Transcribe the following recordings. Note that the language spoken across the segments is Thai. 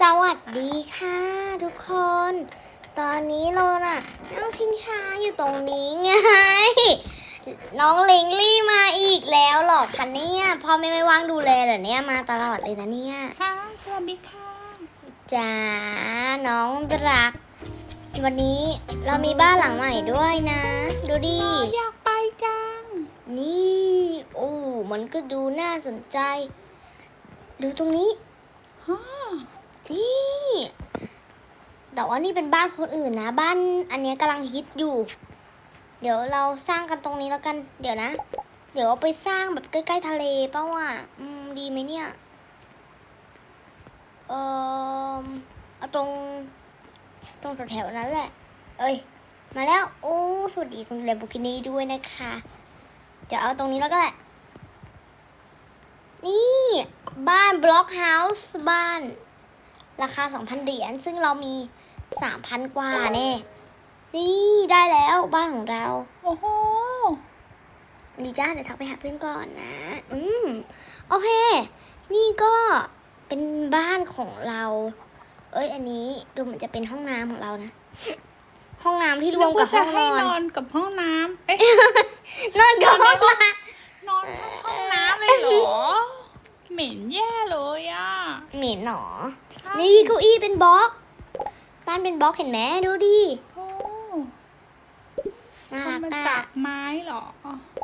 สวัสดีค่ะทุกคน ตอนนี้เราน่ะนั่งชิงช้าอยู่ตรงนี้ไง น้องลิงลี่มาอีกแล้วเหรอคะเนี่ยพ่อไม่ไม่ว่างดูแลเหรอเนี่ยมาตลอดเลยนะเนี่ยค่ะสวัสดีค่ะจ้าน้องรัก วันนี้เรามีบ้านหลังใหม่ด้วยนะ ดูดิอยากไปจัง นี่โอ้มันก็ดูน่าสนใจ ดูตรงนี้ฮะ นี่ แต่ว่านี่เป็นบ้านคนอื่นนะ บ้านอันเนี้ยกำลังฮิตอยู่ เดี๋ยวเราสร้างกันตรงนี้แล้วกัน เดี๋ยวนะ เดี๋ยวเอาไปสร้างแบบใกล้ๆทะเลเป่าว่ะอืมดีไหมเนี่ย เออเอาตรง ตรงแถวๆนั้นแหละ เอ้ย มาแล้ว โอ้ สวัสดีคุณเลมโบกินีด้วยนะคะ เดี๋ยวเอาตรงนี้แล้วก็แหละนี่ บ้านบล็อกเฮาส์บ้าน ราคา 2,000 เหรียญ ซึ่งเรามี 3,000 กว่าแน่ นี่ได้แล้วบ้านของเรา โอ้โห ดีจ้าเดี๋ยวทักไปหาเพื่อนก่อนนะ อืม โอเค นี่ก็เป็นบ้านของเรา เอ้ย อันนี้ดูเหมือนจะเป็นห้องน้ำของเรานะ ห้องน้ำที่รวมกับจะห้องนให้อนนอนกับห้องน้ำเอ๊ะนอนกับห้องน้นอนห้องน้ำเลยเหรอ เหม็นแย่เลยอะำเหม็นหนอใช่นี่เก้าอี้เป็นบล็อก บ้านเป็นบล็อกเห็นไหมดูดิโอ้น่ารักทำมาอะจากไม้เหรอ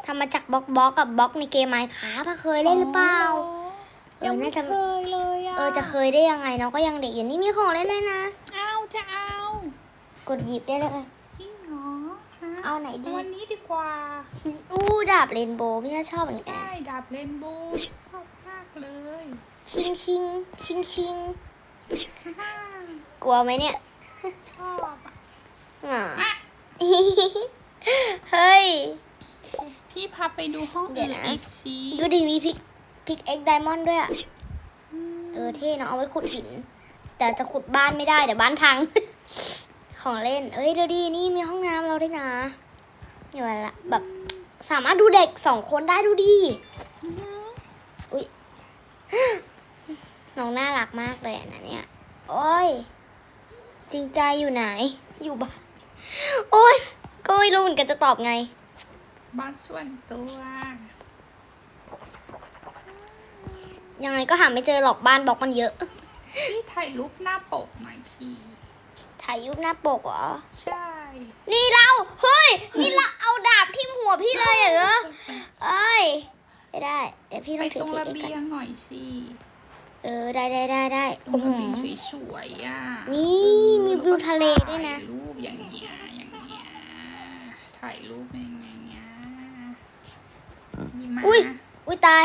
ทำมาจากบล็อกบล็อกกับบล็อกในเกมไมค์ค้าเคยเล่นหรือเปล่า เออยังไม่น่าจะ เคยเลยอะเออจะเคยได้ยังไงเนาะก็ยังเด็กอยู่นี่มีของเล่นด้วยนะ เอาจะเอากดหยิบได้เลย จริงเหรอฮะเอาไหนดี วันนี้ดีกว่า อู้ดาบเรนโบว์พี่ก็ชอบเหมือนกัน ใช่ดาบเรนโบว์ชอบมาก เลย ชิงชิงชิงชิงฮ่ากลัวไหมเนี่ยชอบอะอ่าอะเฮ้ย พี่พาไปดูห้องเดี๋อื่ยวนนะ อีกสิดูดิมีพิกพิกเอ็กไดมอนด์ด้วยอะมเออเท่เนาะเอาไว้ขุดหิน แต่จะขุดบ้านไม่ได้เดี๋ยวบ้านพัง ของเล่น เอ้ยดูดินี่มีห้องน้ำเราด้วยนะอย่าละแบบสามารถดูเด็กสองคนได้ดูดิอือหือ น้องน่ารักมากเลยอะนะเนี่ย โอ้ย จริงใจอยู่ไหน อยู่บ้าน โอ้ย ก็ไม่รู้เหมือนกันจะตอบไง บ้านส่วนตัว ยังไงก็หาไม่เจอหรอกบ้านบล็อกมันเยอะ พี่ถ่ายรูปหน้าปกหน่อยสิถ่ายยุบหน้าปกเหรอ ใช่ นี่เรา เฮ้ย นี่เราเอาดาบทิ่มหัวพี่เลยเหรอ เอ้ย ไม่ได้ เดี๋ยวพี่ไปต้องถืตอรงเพชรระเอกเบียกันงหน่อยสิ เออได้ได้ได้ได้ตรโอ้งโหระเบียงสวยๆอะนี่มีวิวทะเลด้วยนะถ่ายรูปอย่างเงี้ยอย่างเงี้ยถ่ายรูปอย่างเงี้ยนี่มาอุ๊ยอุ้ยตาย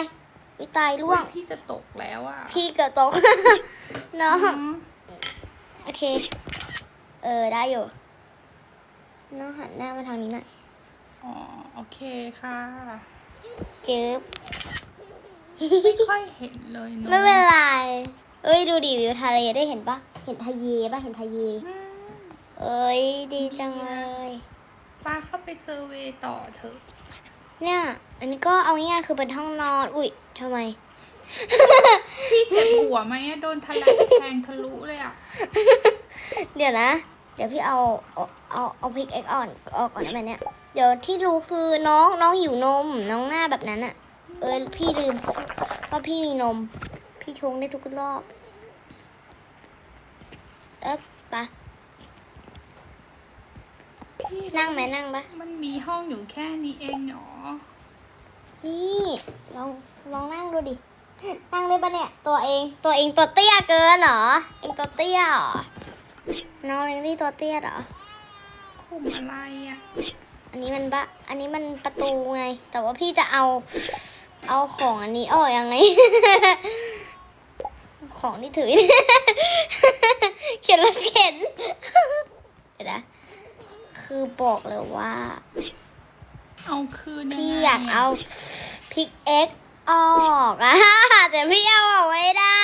อุ้ยตายล่วงอุ๊ยพี่จะตกแล้วอะพี่เกือบตกน้องอ๋อโอเค เออได้อยู่น้องหันหน้ามาทางนี้หน่อยอ๋อโอเคค่ะจึ๊บ ไม่ค่อยเห็นเลยเนอะไม่เป็นไรเอ้ยดูดิวิวทะเลได้เห็นปะเห็นทะเยปะเห็นทะเย อืมเอ้ยดีจังเลย ป้าเข้าไปเซอร์เวย์ต่อเถอะ เนี่ย อันนี้ก็เอาง่ายๆคือเป็นห้องนอน อุ้ยทำไม พี่เจ็บหัวไหมอะโดนทะลักแทงทะลุเลยอะเดี๋ยวนะ เดี๋ยวพี่เอาเอาเอาเอาพริกเอ็กอ่อนออกก่อนได้ไหมเนี่ย เดี๋ยวที่รู้คือน้องน้องหิวนม น้องหน้าแบบนั้นอะ เออพี่ลืมว่าพี่มีนม พี่ชงได้ทุกรอบเอ๊ะปะพี่นั่งไหมนั่งปะมันมีห้องอยู่แค่นี้เองเหรอ นี่ลองลองนั่งดูดิ นั่งได้ปะเนี่ยตัวเองตัวเองตัวเตี้ยเกินเหรอ เองตัวเตี้ยเหรอ น้องเองนี่ตัวเตี้ยเหรอคุมอะไรอะ อันนี้มันบะอันนี้มันประตูไง แต่ว่าพี่จะเอา เอาของอันนี้ออกยังไง ของที่ถือ เขียนรถเข็นเดี๋ยวนะคือบอกเลยว่า เอาคืนยังไงพี่อยากเอาพิกเอ็กออกอะแต่พี่เอาออกไม่ได้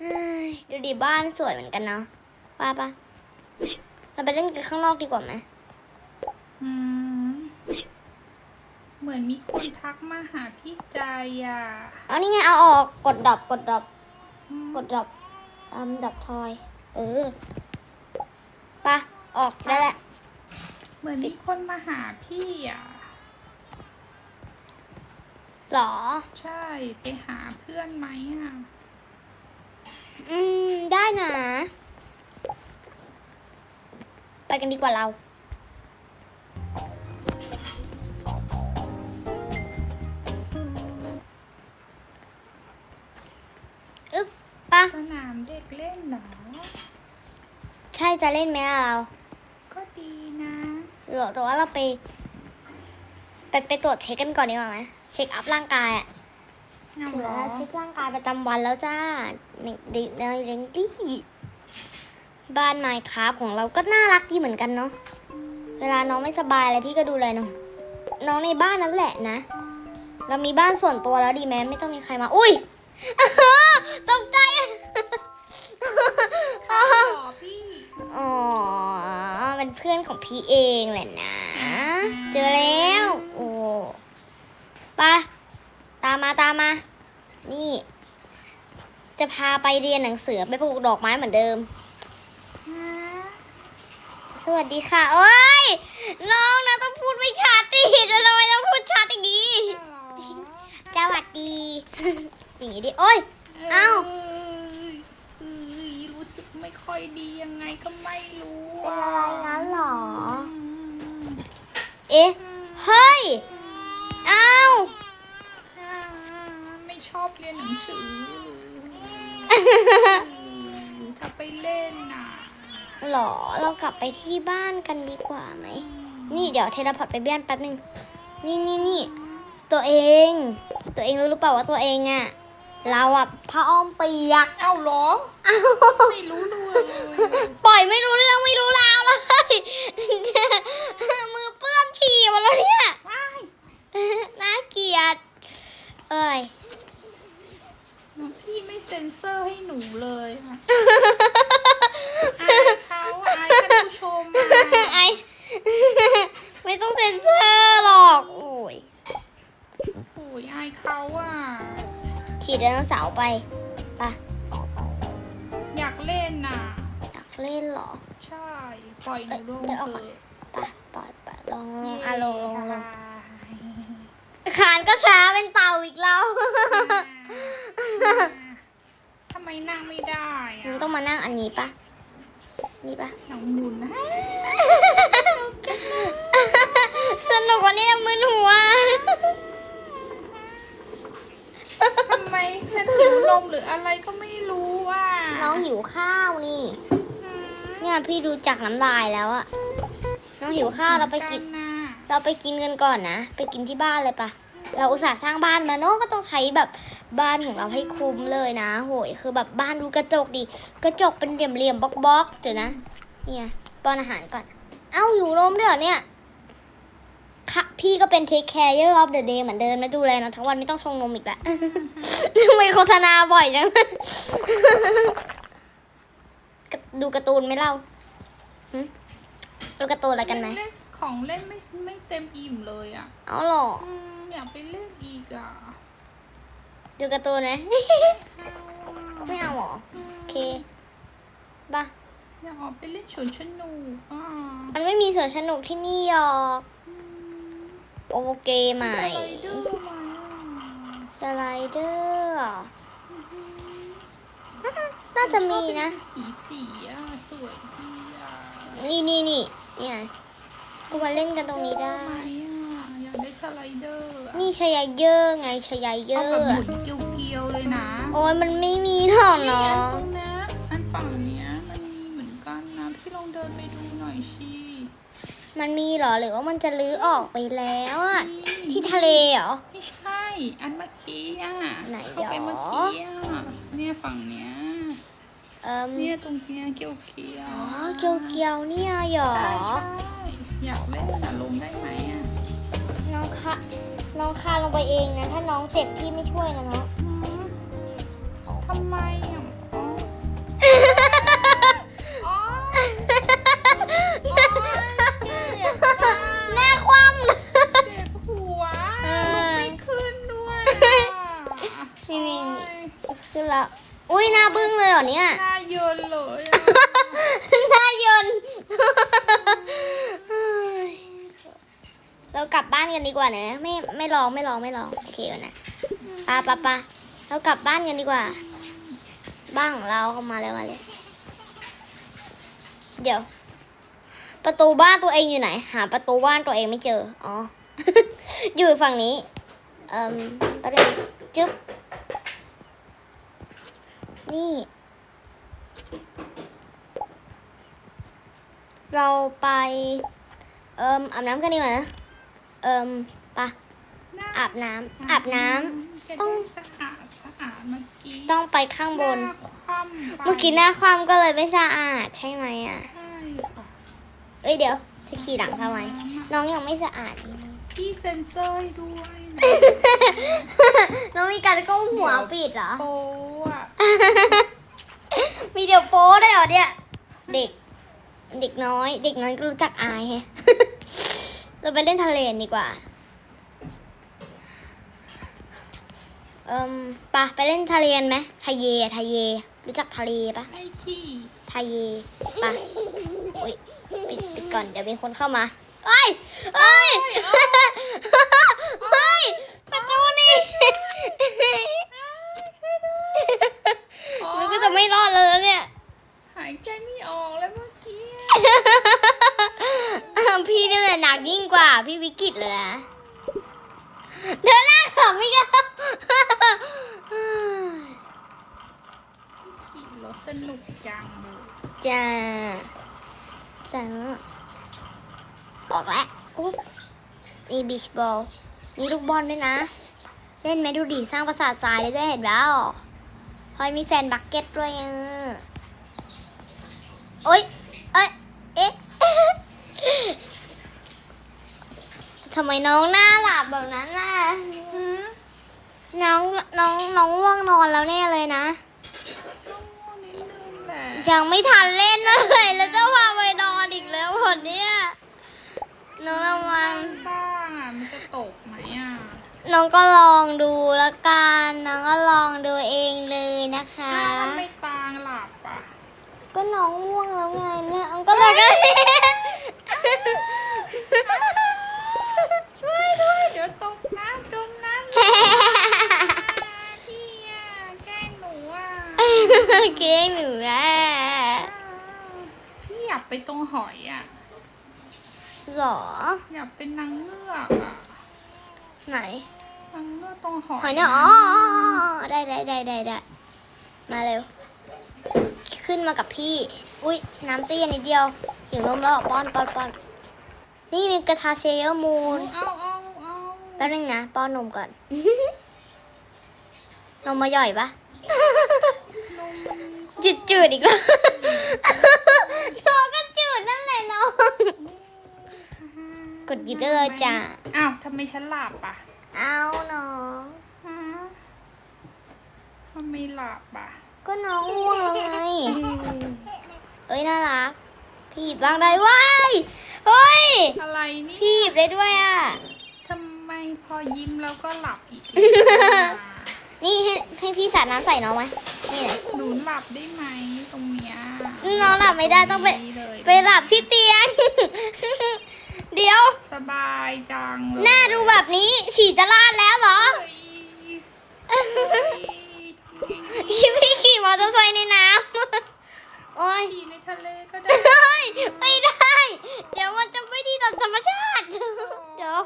เฮ้ยดูดิบ้านสวยเหมือนกันเนาะว่าปะเราไปเล่นกันข้างนอกดีกว่าไหมอืม เหมือนมีคนทักมาหาพี่ใจอะเอานี่ไงเอาออกกดดับกดดับอกดดรอปอืมดรอปทอย เออไปะออกได้แหละเหมือนมีคนมาหาพี่อะ หรอ ใช่ ไปหาเพื่อนไหมอะ อืม ได้นะ ไปกันดีกว่าเรา สนามเด็กเล่นเหรอ ใช่จะเล่นไหมล่ะเรา ก็ดีนะหรอแต่ว่าเราไป ไปไปตรวจเช็คกันก่อนดีกว่าไหมเช็คอัพร่างกายอะเอาถึงเหรเวอลาเช็คร่างกายประจำวันแล้วจ้าในในในเรงดี้บ้านไมค์ครับของเราก็น่ารักดีเหมือนกันเนาะเวลาน้องไม่สบายอะไรพี่ก็ดูแลน้องน้องในบ้านนั่นแหละนะ เรามีบ้านส่วนตัวแล้วดีไหมไม่ต้องมีใครมา อุ้ย ตกใจอ๋อพี่อ๋อเป็นเพื่อนของพี่เองแหละนะ เจอแล้ว โอ้ไปตามมาตามมา นี่ จะพาไปเรียนหนังสือไปปลูกดอกไม้เหมือนเดิมฮะสวัสดีค่ะ โอ้ย น้องนะต้องพูดไม่ชัดดิทำไมต้องพูดชัดอย่างนี้ สวัสดี อย่างนี้ดิ โอ้ย เอ้าเอ้ยเอ้ยรู้สึกไม่ค่อยดียังไงก็ไม่รู้เป็นอะไรงั้นหรออืมเอ๊ะ เฮ้ยอ้าวอ่าไม่ชอบเรียนหนังสือจะไปเล่นน่ะหรอ เรากลับไปที่บ้านกันดีกว่าไหม นี่เดี๋ยวเทเลพอร์ตไปเบี้ยนแป๊บหนึ่งนี่นี่นี่ ตัวเอง ตัวเองรู้หรือเปล่าว่าตัวเองอะ เราอะผ้าอ้อมเปียก เอ้าเหรออ้าวไม่รู้ด้วยเลยปล่อยไม่รู้เรื่องไม่รู้ราวเลยมือเปื้อนฉี่หมาแล้วเนี่ย ว้ายน่าเกลียด เอ้ยน้องพี่ไม่เซ็นเซอร์ให้หนูเลยอะอายเขาอายท่านผู้ชมอะ ไอ ไม่ต้องเซ็นเซอร์ ขี่ไดโนเสาร์ไปไปะอยากเล่นน่ะ อยากเล่นเหรอใช่ ปล่อยหนูลงเดี๋ยวเอาเถก่อนอะไปปล่อยไปลองลองอะลงลงลงเย้ขานก็ช้าเป็นเต่าอีกแล้วทำไมนั่งไม่ได้มันอะต้องมานั่งอันนี้ปะนี่ปะน้องหมุนนะสนุกกว่านี้มึนหัว ทำไมฉันหิวนมหรืออะไรก็ไม่รู้อะน้องหิวข้าวนี่อืมเนี่ยพี่ดูจากน้ำลายแล้วอะน้องหิวข้าวเราไปกินนะเราไปกินกันก่อนนะ ไปกินที่บ้านเลยปะเราอุตส่าห์สร้างบ้านมาเนาะก็ต้องใช้แบบบ้านของเราให้คุ้มเลยนะ โหยคือแบบบ้านดูกระจกดิกระจกเป็นเหลี่ยมๆบล็อกๆเดี๋ยวนะ เนี่ยป้อนอาหารก่อน เอ้าอยู่ลมด้วยเหรอเนี่ยค่ะ พี่ก็เป็น take care of the day เหมือนเดิมนะดูแลน้องทั้งวันไม่ต้องชงนมอีกละทำไมโฆษณาบ่อยจัง ดูการ์ตูนไหมเราหึดูการ์ตูนอะไรกันไหม เล่นของเล่นไม่ไม่เต็มอิ่มเลยอะเอาหรออืมอยากไปเล่นอีกอะดูการ์ตูนไหมเอาไม่เอาหรออืมโอเคบ้าอยากออกไปเล่นสวนสนุกอะ มันไม่มีสวนสนุกที่นี่หรอกอืม โอเคใหม่ สไลเดอร์มาอะสไลเดอร์น่าจะมีนะชอบเป็นสีสีๆอะสวยดีอะนี่นี่นี่นี่ไงกูมาเล่นกันตรงนี้ได้ไหมอะอยากได้สไลเดอร์อะนี่ชายเยอร์ไงชายเยเอาอแบบร์หมุนเกลียวๆเลยนะโอ้ยมันไม่มีหรอกนี่เนาอันะตรงนะอันฝั่งเนี้ยมันมีเหมือนกันนะพี่ลองเดินไปดูหน่อยสิ มันมีเหรอหรือว่ามันจะลื้อออกไปแล้วอะนี่ที่ทะเลเหรอ ไม่ใช่ อันเมื่อกี้อะไหนเข้าไปหรอเมื่อกี้อะเนี่ยฝั่งเนี้ยเอ่มเนี่ยตรงเนี้ยเกี่ยวเกี่ยวอ๋อเกียวเกียวๆเนี่ยเหรอใช่ใช่อยากเล่นอะลงได้ไหมอะน้องคะน้องคานลงไปเองนะ ถ้าน้องเจ็บพี่ไม่ช่วยนะเนาะอืมทำไมอะ อลุกอไม่ขึ้นด้วยนี่นี่โอ๊ยขึ้นแล้วโอุ้ยหน้าบึ้งเลยเหรอเนี่ย หน้าเยินเลยอะหน้าเยินเรากลับบ้านกันดีกว่านะไม่ไม่ร้องไม่ร้องไม่ร้องโอเคก่อนนะปาปาปาเรากลับบ้านกันดีกว่า บ้านของเราเข้ามาแล้วมาเลย เดี๋ยว ประตูบ้านตัวเองอยู่ไหน หา ประตูบ้านตัวเองไม่เจอ อ๋อ อยู่ฝั่งนี้ เอ่มประเด็นจึ๊บ นี่ เราไป เอิมอาบน้ำกันดีกว่านะ เอิมปะหน้าอาบน้ำอาบน้ำจะต้ได้องสะอาดสะอาดเมื่อกี้ต้องไปข้างบนหาคว่ำไปเมื่อกี้หน้าความก็เลยไม่สะอาดใช่ไหมอะใช่ค่ะเอ้ยเดี๋ยวจะขี่หลังทำไมน้องยังไม่สะอาดอีกพี่เซ็นเซอร์ให้ด้วยนะน้องมีการก้มหัวปิดเหรอโป๊อะ มีเดี๋ยวโป๊ได้วยเหรอเนี่ย เด็ก เด็กน้อย เด็กน้อยก็รู้จักอายแฮะเราไปเล่นทะเลดีกว่า เอิมปะไปเล่นทะเลกันไหมทะเยอะทะเย รู้จักทะเลปะให้ที่ทะเยปะอุ้ยปิดปิดก่อนเดี๋ยวมีคนเข้ามาเอ้ยเอ้ยเฮ้ยประตูนี่ช่วยด้วย มันก็จะไม่รอดเลยนะเนี่ย หายใจไม่ออกแล้วเมื่อกี้ พี่นี่แหละหนักยิ่งกว่า พี่วิกิตเลยนะเดินหน้าขำไม่กันขี่รถสนุกจังเลยจ้าจ้าออกแล้วอุ๊บนี่บีชบอลมีลูกบอลด้วยนะ เล่นไหมดูดิสร้างประสาททรายเลยได้เห็นแล้ว พลอยมีแซนด์บักเก็ตด้วยอะโอ๊ยเอ้ยเอ๊ะทำไมน้องหน้าหลับแบบนั้นล่ะหือน้องน้องน้องง่วงนอนแล้วแน่เลยนะต้องง่วงนิดนึงแหละยังไม่ทันเล่นเลยแล้วจะพาไปนอนอีกแล้วหนเนี่ยน้องระวัง บ้างอะมันจะตกไหมอะ น้องก็ลองดูแล้วกันน้องก็ลองดูเองเลยนะคะ ถ้ามันไม่ตางหลับอะก็น้องง่วงแล้วไงเนี่ยน้องก็เลยก็ช่วยด้วยเดี๋ยวตกน้ำจมน้ำพี่อะแกล้งหนูอะเก่งหนูอะพี่อยากไปตรงหอยอะหรอ อยากเป็นนางเงือกอะ ไหน นางเงือกตรงหอยหอยเนี่ยอ๋อได้ได้ได้ได้ได้มาเร็ว ขึ้นมากับพี่ อุ้ยน้ำเตี้ยนิดเดียวหิวนมแล้วป้อนป้อนป้อนนี่มีกระทาเชลมูนเอาเอาเอาแป๊บนึงนะป้อนนมก่อน นมมาย่อยปะนมมันจืดจืดๆอีกแล้วตัวก็จืดนั่นแหละน้อง กดหยิบได้เลยจ้ะอ้าวทำไมฉันหลับอะ เอาน้องฮะทำไมหลับอะก็น้องง่วงแล้วไงเอ้ยน่ารักพี่หยิบบ้างได้ว้ายเฮ้ยอะไรนี่พี่หยิบได้ด้วยอะทำไมพอยิ้มแล้วก็หลับอีกนี่ให้ให้พี่สาดน้ำใส่น้องไหมนี่ไหนหนูหลับได้ไหมตรงเนี้ยน้องหลับไม่ได้ต้องไปนี้เลยไปหลับที่เตียง เดี๋ยว สบายจังเลยหน้าดูแบบนี้ฉี่จะลาดแล้วเหรอเฮ้ยเฮ้ยทำไงดีพี่พี่ขี่มอเตอร์ไซค์ในน้ำโอ้ยฉี่ในทะเลก็ได้เฮ้ยไม่ได้ เดี๋ยวมันจะไม่ดีต่อธรรมชาติ เดี๋ยว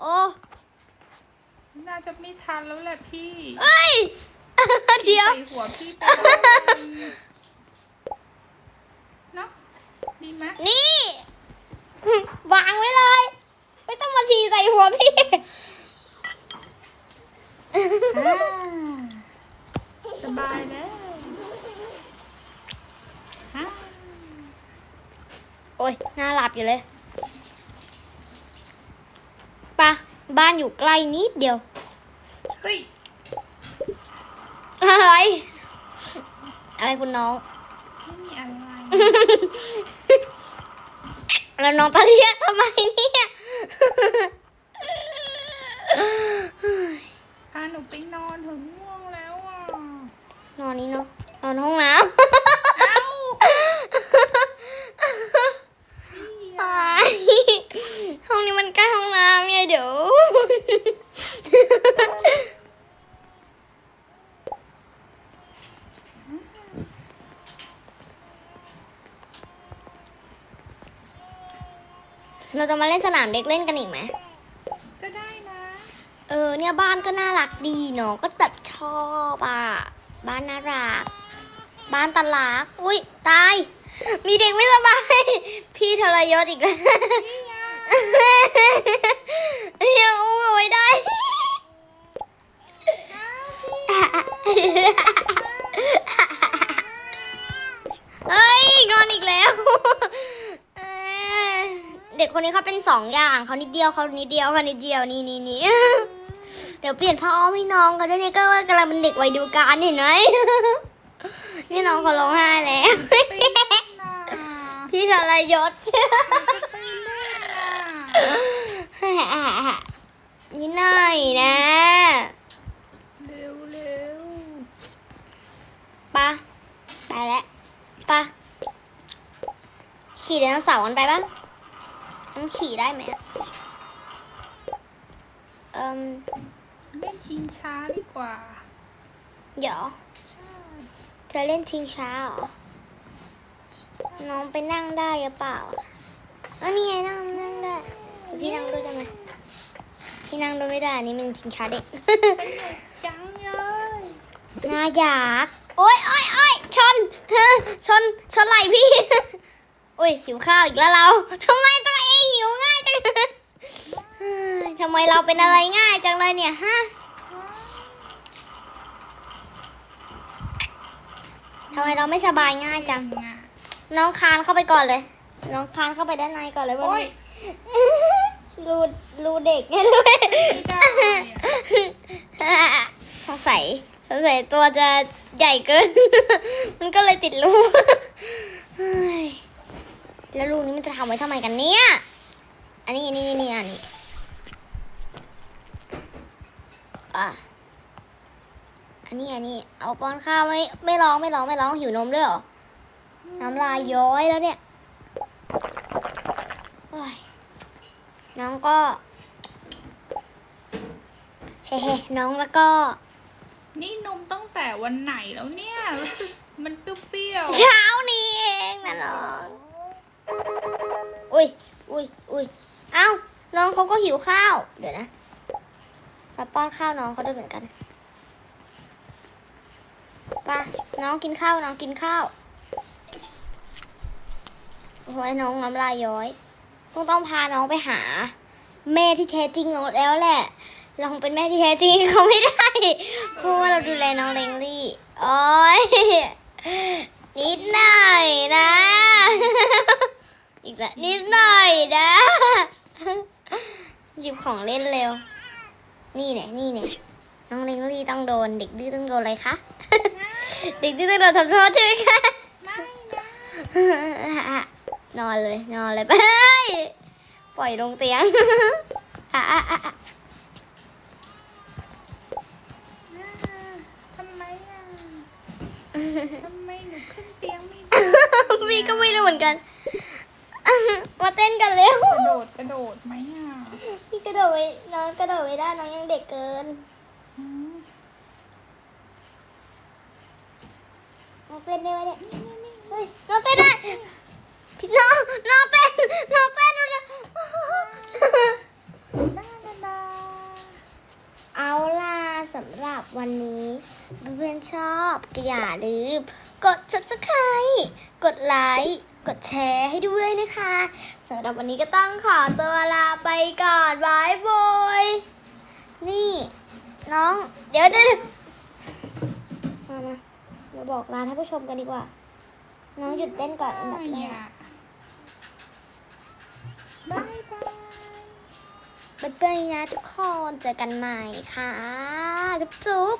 โอ้น่าจะไม่ทันแล้วแหละพี่เอ้ยเดี๋ยวใส่หัวพี่ไปเลยเนาะดีไหมนี่ วางไว้เลย ไม่ต้องมาฉี่ใส่หัวพี่อ่าสบายเลยอ่าโอ้ยน่าหลับอยู่เลยปะบ้านอยู่ใกล้นิดเดียว เฮ้ย อะไร อะไรคุณน้อง ไม่มีอะไร แล้วน้องตะเรียกทำไมเนี่ยพาหนูไปนอนถึงง่วงแล้วอะนนอนนี้เนาะนอนห้องน้เอ้าำไปห้องนี้มันใกล้ห้องน้ำไงเดี๋ยว เราจะมาเล่นสนามเด็กเล่นกันอีกไหม ก็ได้นะ เออเนี่ยบ้านก็น่ารักดีเนาะ ก็แบบชอบอะ บ้านน่ารัก บ้านตลาดอุ้ยตาย มีเด็กไม่สบาย พี่ทรยศอีกแล้วนี่ไงยังอู้เอาไว้ได้ เฮ้ยนอนอีกแล้วเอ้ย เด็กคนนี้เขาเป็นสองอย่างเขานิดเดียวเขานิดเดียวเขานิดเดียวนี่นี่นี่เดี๋ยวเปลี่ยนผ้าอ้อมให้น้องกันด้วยนี่ก็ว่ากำลังเป็นเด็กวัยดูการเห็นไหมนี่น้องเขาร้องไห้แล้วไปเล่นนะพี่ทรยศไปเล่นนะนิดหน่อยนะเร็วเร็วปะไปแล้วปะขี่ไดโนเสาร์กันไปปะ ต้องขี่ได้ไหมอะเอ่มเล่นชิงช้าดีกว่า เดี๋ยวใช่จะเล่นชิงช้าเหรอ น้องไปนั่งได้หรือเปล่าอันนี้ไงนั่งนั่งได้เดี๋ยวพี่นั่งด้วยได้ไหมพี่นั่งด้วยไม่ได้อันนี้มันชิงช้าเด็กสนุกจังเลยน่าอยากโอ๊ยโอ๊ยโอ๊ยชนชนชนไหลพี่อุ้ยหิวข้าวอีกแล้วเราทำไมตัวเองหิวง่ายจัง เฮ้ย ทำไมเราเป็นอะไรง่ายจังเลยเนี่ยฮะทำไมเราไม่สบายง่ายจังอะน้องคานเข้าไปก่อนเลย น้องคานเข้าไปด้านในก่อนเลยวันโอ้ยนี้รูรูเด็กไงรู้ไหมไม่ได้อะสงสัยสงสัยตัวจะใหญ่เกิน มันก็เลยติดรูเฮ้ยแล้วรูนี้มันจะทำไว้ทำไมกันเนี่ย อันนี้อันนี้อันนี้อันนี้ อะ อันนี้อันนี้ เอาป้อนข้าวไม่ไม่ร้องไม่ร้องไม่ร้องหิวนมด้วยเหรอ น้ำลายย้อยแล้วเนี่ยโอ้ยน้องก็เฮ้ๆน้องแล้วก็ นี่นมตั้งแต่วันไหนแล้วเนี่ยรู้สึกมันเปรี้ยวเช้านี้เองนะน้องอุ้ยอุ้ยอุ้ยเอ้าน้องเขาก็หิวข้าว เดี๋ยวนะ เราป้อนข้าวน้องเขาด้วยเหมือนกันไป่ะน้องกินข้าวน้องกินข้าวโอ้ยน้องน้ำลายย้อยคงต้องพาน้องไปหา แม่ที่แท้จริงของแล้วแหละเราคงเป็นแม่ที่แท้จริงเขาไม่ได้เพราะว่าเราดูแลน้องเลงลี่โอ้ยนิดหน่อยนะ อีกแล้วนิดหน่อยนะหยิบของเล่นเร็ว นี่เนี่ยนี่เนี่ยน้องเลงลี่ต้องโดน เด็กดื้อต้องโดนอะไรคะ เด็กดื้อต้องโดนทำโทษใช่ไหมคะๆไม่นะนอนเลยนอนเลยไปปล่อยลงเตียงอะอะอะอะทำไมอะทำไมหนูขึ้นเตียงไม่ได้พี่ก็ไม่รู้เหมือนกัน มาเต้นกันเร็วกระโดดกระโดดไหมอะพี่ กระโดดไว้น้องกระโดดไม่ได้น้องยังเด็กเกินน้องเต้นได้ไหมเนี่ยเฮ้ยน้องเต้นได้พี่น้องน้องเต้นน้องเต้นดูนะเอาล่ะสำหรับวันนี้เพื่อนชอบก็อย่าลืมกด subscribe กดไลค์ กดแชร์ให้ด้วยนะคะสำหรับวันนี้ก็ต้องขอตัวลาไปก่อนบายบายนี่ น้อง เดี๋ยวเดี๋ยวมามาเดี๋ยวบอกลาท่านผู้ชมกันดีกว่า น้องหยุดเต้นก่อนอันดับแรไม่กอะบายบายบ๊ายบายนะทุกคน เจอกันใหม่ค่ะ จุ๊บจุ๊บ